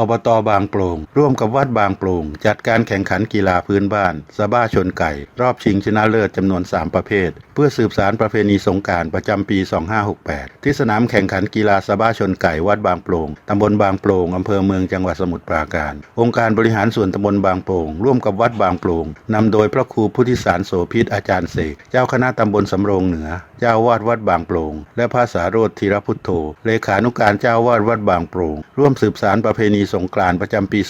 อบตบางโปร่งร่วมกับวัดบางโปร่งจัดการแข่งขันกีฬาพื้นบ้านสบ้าชนไก่ รอบชิงชนะเลิศจำนวน 3 ประเภท เพื่อสืบสารประเพณีสงการประจำปี 2568 ที่สนามแข่งขันกีฬาสบ้าชนไก่วัดบางโปร่งตำบลบางโปร่งอำเภอเมืองจังหวัดสมุทรปราการ องค์การบริหารส่วนตำบลบางโปร่งร่วมกับวัดบางโปร่งนำโดยพระครูพุทธิสารโสพิษอาจารย์เสกเจ้าคณะตำบลสำโรงเหนือ เจ้าวาดวัดบางโปร่งและพระสาโรธธีรพุทโธเลขานุการเจ้าวาดวัดบางโปร่งร่วมสืบสารประเพณีสงกรานต์ประจำปี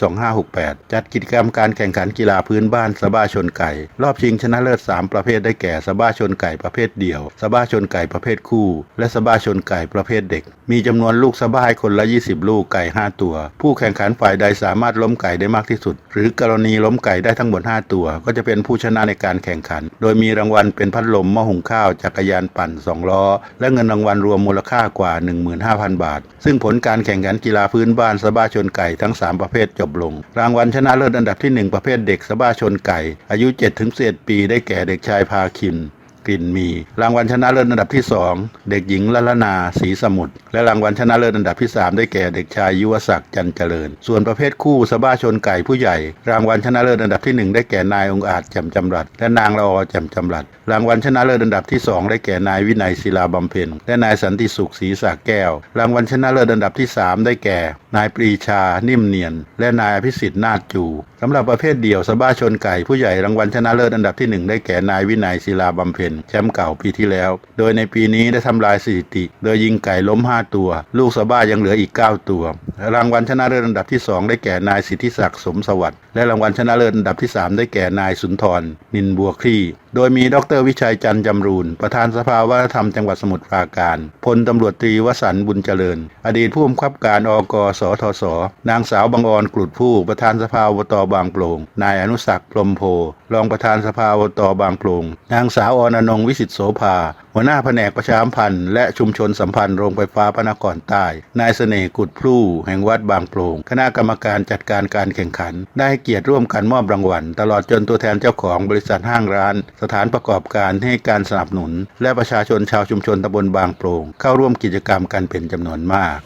2568 จัดกิจกรรมการแข่งขันกีฬาพื้นบ้านสบ้าชนไก่ รอบชิงชนะเลิศ 3 ประเภทได้แก่สบ้าชนไก่ประเภทเดี่ยวสบ้าชนไก่ประเภทคู่ และสบ้าชนไก่ประเภทเด็ก มีจำนวนลูกสบ้าให้คนละ 20 ลูกไก่ 5 ตัว ผู้แข่งขันฝ่ายใดสามารถล้มไก่ได้มากที่สุด หรือกรณีล้มไก่ได้ทั้งหมด 5 ตัว ก็จะเป็นผู้ชนะในการแข่งขัน โดยมีรางวัลเป็นพัดลมหม้อหุงข้าวจักรยานปั่นสองล้อ และเงินรางวัลรวมมูลค่ากว่า 15,000 บาท ซึ่งผลการแข่งขันกีฬาพื้นบ้านสบ้าชนไก่ทั้ง 3 ประเภทจบลง รางวัลชนะเลิศอันดับที่ 1 ประเภทเด็กสบ้าชนไก่ อายุ 7-11 ปี ได้แก่เด็กชายพาคิน กลิ่นมี รางวัลชนะเลิศอันดับที่ 2 เด็กหญิงละละนาศรีสมุทรและรางวัลชนะเลิศอันดับที่ 3 ได้แก่เด็กชายยุวศักดิ์จันเจริญ ส่วนประเภทคู่สบ้าชนไก่ผู้ใหญ่ รางวัลชนะเลิศอันดับที่ 1 ได้แก่นายองอาจแจ่มจำรัดและนางละอแจ่มจำรัดรางวัลชนะเลิศอันดับที่ 2 ได้แก่นายวินัยศิลาบำเพ็ญและนายสันติสุขศรีสาแก้ว รางวัลชนะเลิศอันดับที่ 3 ได้แก่ นายปรีชานิ่มเนียน และนายอภิสิทธิ์นาฏจู สำหรับประเภทเดี่ยวสบ้าชนไก่ผู้ใหญ่รางวัลชนะเลิศอันดับที่ 1 ได้แก่นายวินัยศิลาบำเพ็ญแชมป์เก่าปีที่แล้ว โดยในปีนี้ได้ทำลายสถิติ โดยยิงไก่ล้ม 5 ตัว ลูกสบ้ายังเหลืออีก 9 ตัว รางวัลชนะเลิศอันดับที่ 2 ได้แก่นายสิทธิศักดิ์สมสวัสดิ์และรางวัลชนะเลิศอันดับที่ 3 ได้แก่นายสุนทรนินบัวคลี่ โดยมีดรวิชัยจันจำรูน ประธานสภาวัฒนธรรมจังหวัดสมุทรปราการ พลตำรวจตรีวสันต์บุญเจริญ อดีตผู้บังคับการอกสทศนางสาวบางออนกลุดผู้ ประธานสภาวตบางโปรงนายอนุสักพรมโพรองประธานสภาวตบางโปรงนางสาวออนอนงวิสิตโสภา หัวหน้าแผนกประชาสัมพันธ์และชุมชนสัมพันธ์โรงไฟฟ้าพระนครใต้ นายเสน่ห์กุดพลูแห่งวัดบางโปรงคณะกรรมการจัดการการแข่งขัน ได้เกียรติร่วมกันมอบรางวัล ตลอดจนตัวแทนเจ้าของบริษัทห้างร้าน สถานประกอบการให้การสนับสนุน และประชาชนชาวชุมชนตำบลบางโปรงเข้าร่วมกิจกรรมกันเป็นจำนวนมาก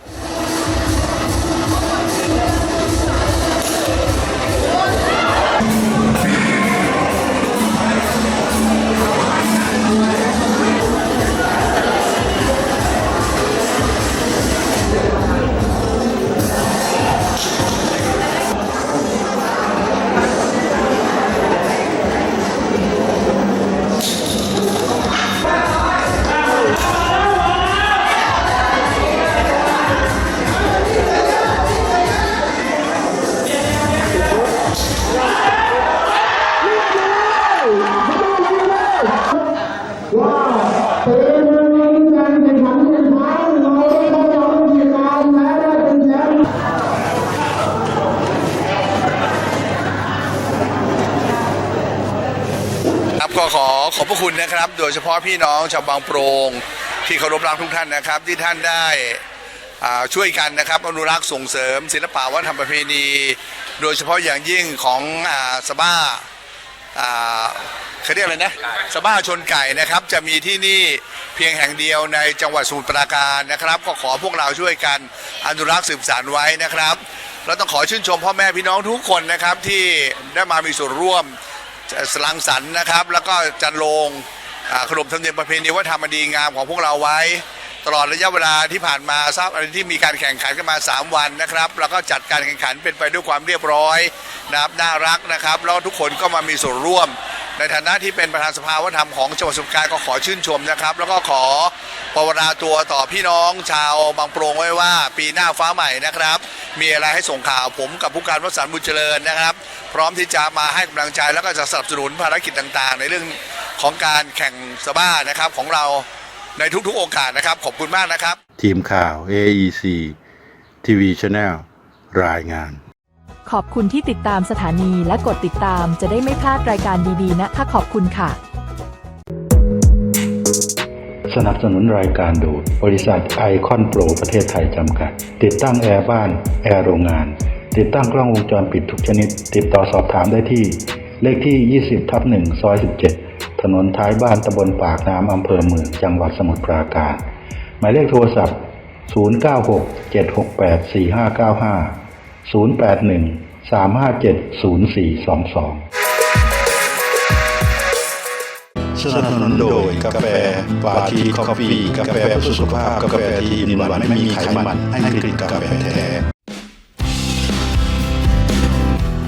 ครับก็ขอขอบพระคุณนะครับ โดยเฉพาะพี่น้องชาวบางโปรงที่เคารพรักทุกท่านนะครับ ที่ท่านได้อ่าช่วยกันนะครับอนุรักษ์ส่งเสริม ศิลปะวัฒนธรรมประเพณี โดยเฉพาะอย่างยิ่งของอาสบ้าอ่าเขาเรียกอะไรนะสบ้าชนไก่นะครับ จะมีที่นี่เพียงแห่งเดียวในจังหวัดสมุทรปราการนะครับ ก็ขอพวกเราช่วยกันอนุรักษ์สืบสานไว้นะครับแล้วต้องขอชื่นชมพ่อแม่พี่น้องทุกคนนะครับที่ได้มามีส่วนร่วมสลังสรรค์นะครับ แล้วก็จัดโรงอ่าขนบธรรมเนียมประเพณีวัฒนธรรมอันดีงามของพวกเราไว้ ตลอดระยะเวลาที่ผ่านมาทราบอะไรที่มีการแข่งขันกันมา 3 วันนะครับแล้วก็จัดการแข่งขันเป็นไปด้วยความเรียบร้อยนะครับน่ารักนะครับแล้วทุกคนก็มามีส่วนร่วม ในฐานะที่เป็นประธานสภาวัฒนธรรมของจังหวัดสมุทรปราการก็ขอชื่นชมนะครับ แล้วก็ขอภาวนาตัวต่อพี่น้องชาวบางโปรงไว้ว่า ปีหน้าฟ้าใหม่นะครับ มีอะไรให้ส่งข่าวผมกับผู้การวสันต์บุญเจริญนะครับ พร้อมที่จะมาให้กำลังใจแล้วก็จะสนับสนุนภารกิจต่างๆ ในเรื่องของการแข่งสบ้านะครับของเรา ในทุกๆโอกาสนะครับ ขอบคุณมากนะครับ ทีมข่าว AEC TV Channel รายงาน ขอบคุณที่ติดตามสถานีและกดติดตามจะได้ไม่พลาดรายการดีๆนะคะขอบคุณค่ะ สนับสนุนรายการโดยบริษัทไอคอนโปรประเทศไทยจำกัด ติดตั้งแอร์บ้าน แอร์โรงงาน ติดตั้งกล้องวงจรปิดทุกชนิด ติดต่อสอบถามได้ที่ เลขที่ 20ทับ1ซอย 17 ถนนท้ายบ้านตำบลปากน้ำอำเภอเมืองจังหวัดสมุทรปราการ หมายเลขโทรศัพท์ 096 768 4595 081 357 0422 สนับสนุนโดยกาแฟปาทีคอฟฟี่ กาแฟสุขภาพ กาแฟที่อินวันไม่มีไขมัน ให้กลิ่นกาแฟแท้